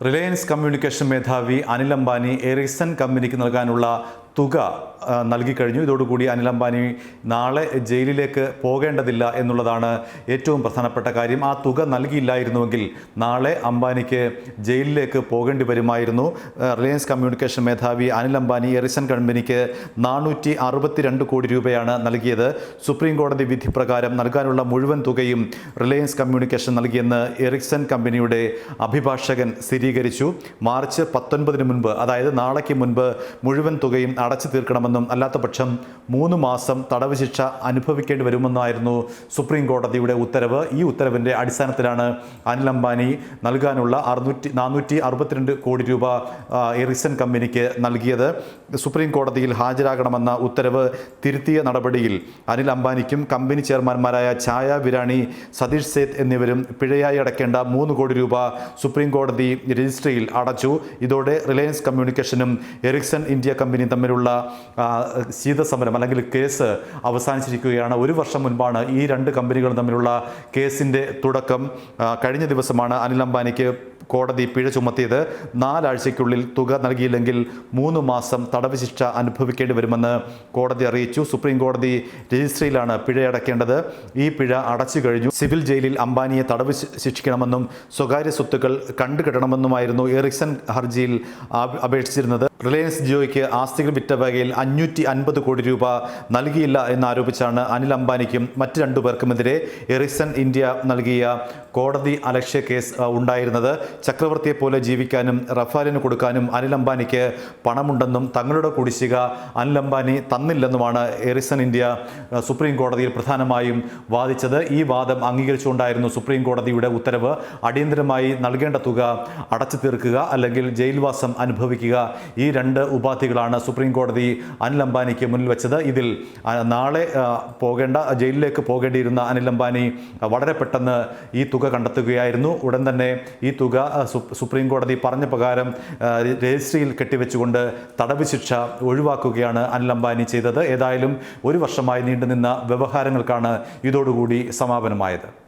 Reliance communication മേധാവി Anil Ambani Ericsson കമ്പനിക്ക് നൽകാനുള്ള തുക നൽകിക്കഴിഞ്ഞു ഇതോടുകൂടി അനിൽ അംബാനി നാളെ ജയിലിലേക്ക് പോകേണ്ടതില്ല എന്നുള്ളതാണ് ഏറ്റവും പ്രധാനപ്പെട്ട കാര്യം. ആ തുക നൽകിയില്ലായിരുന്നുവെങ്കിൽ നാളെ അംബാനിക്ക് ജയിലിലേക്ക് പോകേണ്ടി വരുമായിരുന്നു. റിലയൻസ് കമ്മ്യൂണിക്കേഷൻ മേധാവി അനിൽ അംബാനി എറിസൺ കമ്പനിക്ക് നാനൂറ്റി അറുപത്തിരണ്ട് കോടി രൂപയാണ് നൽകിയത്. സുപ്രീം കോടതി വിധി പ്രകാരം നൽകാനുള്ള മുഴുവൻ തുകയും റിലയൻസ് കമ്മ്യൂണിക്കേഷൻ നൽകിയെന്ന് എറിക്സൺ കമ്പനിയുടെ അഭിഭാഷകൻ സ്ഥിരീകരിച്ചു. മാർച്ച് പത്തൊൻപതിന് മുൻപ് അതായത് നാളേക്ക് മുൻപ് മുഴുവൻ തുകയും അടച്ചു തീർക്കണമെന്നും അല്ലാത്ത പക്ഷം മൂന്ന് മാസം തടവ് ശിക്ഷ അനുഭവിക്കേണ്ടി വരുമെന്നായിരുന്നു സുപ്രീം കോടതിയുടെ ഉത്തരവ്. ഈ ഉത്തരവിന്റെ അടിസ്ഥാനത്തിലാണ് അനിൽ അംബാനി നൽകാനുള്ള അറുന്നൂറ്റി നാനൂറ്റി അറുപത്തിരണ്ട് കോടി രൂപ എറിസൺ കമ്പനിക്ക് നൽകിയത്. സുപ്രീം കോടതിയിൽ ഹാജരാകണമെന്ന ഉത്തരവ് തിരുത്തിയ നടപടിയിൽ അനിൽ അംബാനിക്കും കമ്പനി ചെയർമാൻമാരായ ഛായ വിരാണി സതീഷ് സേത്ത് എന്നിവരും പിഴയായി അടയ്ക്കേണ്ട മൂന്ന് കോടി രൂപ സുപ്രീം കോടതി രജിസ്ട്രിയിൽ അടച്ചു. ഇതോടെ റിലയൻസ് കമ്മ്യൂണിക്കേഷനും എറിക്സൺ ഇന്ത്യ കമ്പനിയും തമ്മിലുള്ള ആ, ശീതസമരം അല്ലെങ്കിൽ കേസ് അവസാനിച്ചിരിക്കുകയാണ്. ഒരു വർഷം മുൻപാണ് ഈ രണ്ട് കമ്പനികളും തമ്മിലുള്ള കേസിന്റെ തുടക്കം. കഴിഞ്ഞ ദിവസമാണ് അനിൽ അംബാനിക്ക് കോടതി പിഴ ചുമത്തിയത് നാലാഴ്ചയ്ക്കുള്ളിൽ തുക നൽകിയില്ലെങ്കിൽ മൂന്ന് മാസം തടവ് ശിക്ഷ അനുഭവിക്കേണ്ടി വരുമെന്ന് കോടതി അറിയിച്ചു. സുപ്രീം കോടതി രജിസ്ട്രിയിലാണ് പിഴയടക്കേണ്ടത് ഈ പിഴ അടച്ചു കഴിഞ്ഞു. സിവിൽ ജയിലിൽ അംബാനിയെ തടവ് ശിക്ഷിക്കണമെന്നും സ്വകാര്യ സ്വത്തുക്കൾ കണ്ടുകെട്ടണമെന്നുമായിരുന്നു എറിക്സൺ ഹർജിയിൽ അപേക്ഷിച്ചിരുന്നത്. റിലയൻസ് ജിയോയ്ക്ക് ആസ്തികൾ വിറ്റ വകയിൽ അഞ്ഞൂറ്റി അൻപത് കോടി രൂപ നൽകിയില്ല എന്നാരോപിച്ചാണ് അനിൽ അംബാനിക്കും മറ്റ് രണ്ടു പേർക്കുമെതിരെ എറിക്സൺ ഇന്ത്യ നൽകിയ കോടതി അലക്ഷ്യ കേസ് ഉണ്ടായിരുന്നത്. ചക്രവർത്തിയെ പോലെ ജീവിക്കാനും റഫാലിന് കൊടുക്കാനും അനിൽ അംബാനിക്ക് പണമുണ്ടെന്നും തങ്ങളുടെ കുടിശ്ശിക അനിൽ അംബാനി തന്നില്ലെന്നുമാണ് എറിസൺ ഇന്ത്യ സുപ്രീം കോടതിയിൽ പ്രധാനമായും വാദിച്ചത്. ഈ വാദം അംഗീകരിച്ചുകൊണ്ടായിരുന്നു സുപ്രീം കോടതിയുടെ ഉത്തരവ്. അടിയന്തരമായി നൽകേണ്ട തുക അടച്ചു തീർക്കുക അല്ലെങ്കിൽ ജയിൽവാസം അനുഭവിക്കുക. ഈ രണ്ട് ഉപാധികളാണ് സുപ്രീം കോടതി അനിൽ അംബാനിക്ക് മുന്നിൽ വെച്ചത്. ഇതിൽ നാളെ പോകേണ്ട ജയിലിലേക്ക് പോകേണ്ടിയിരുന്ന അനിൽ അംബാനി വളരെ പെട്ടെന്ന് ഈ തുക കണ്ടെത്തുകയായിരുന്നു. ഉടൻ തന്നെ ഈ തുക ആ, സുപ്രീം കോടതി പറഞ്ഞ പ്രകാരം രജിസ്ട്രിയിൽ കെട്ടിവെച്ചുകൊണ്ട് തടവ് ശിക്ഷ ഒഴിവാക്കുകയാണ് അനിൽ അംബാനി ചെയ്തത്. ഏതായാലും ഒരു വർഷമായി നീണ്ടുനിന്ന വ്യവഹാരങ്ങൾക്കാണ് ഇതോടുകൂടി സമാപനമായത്.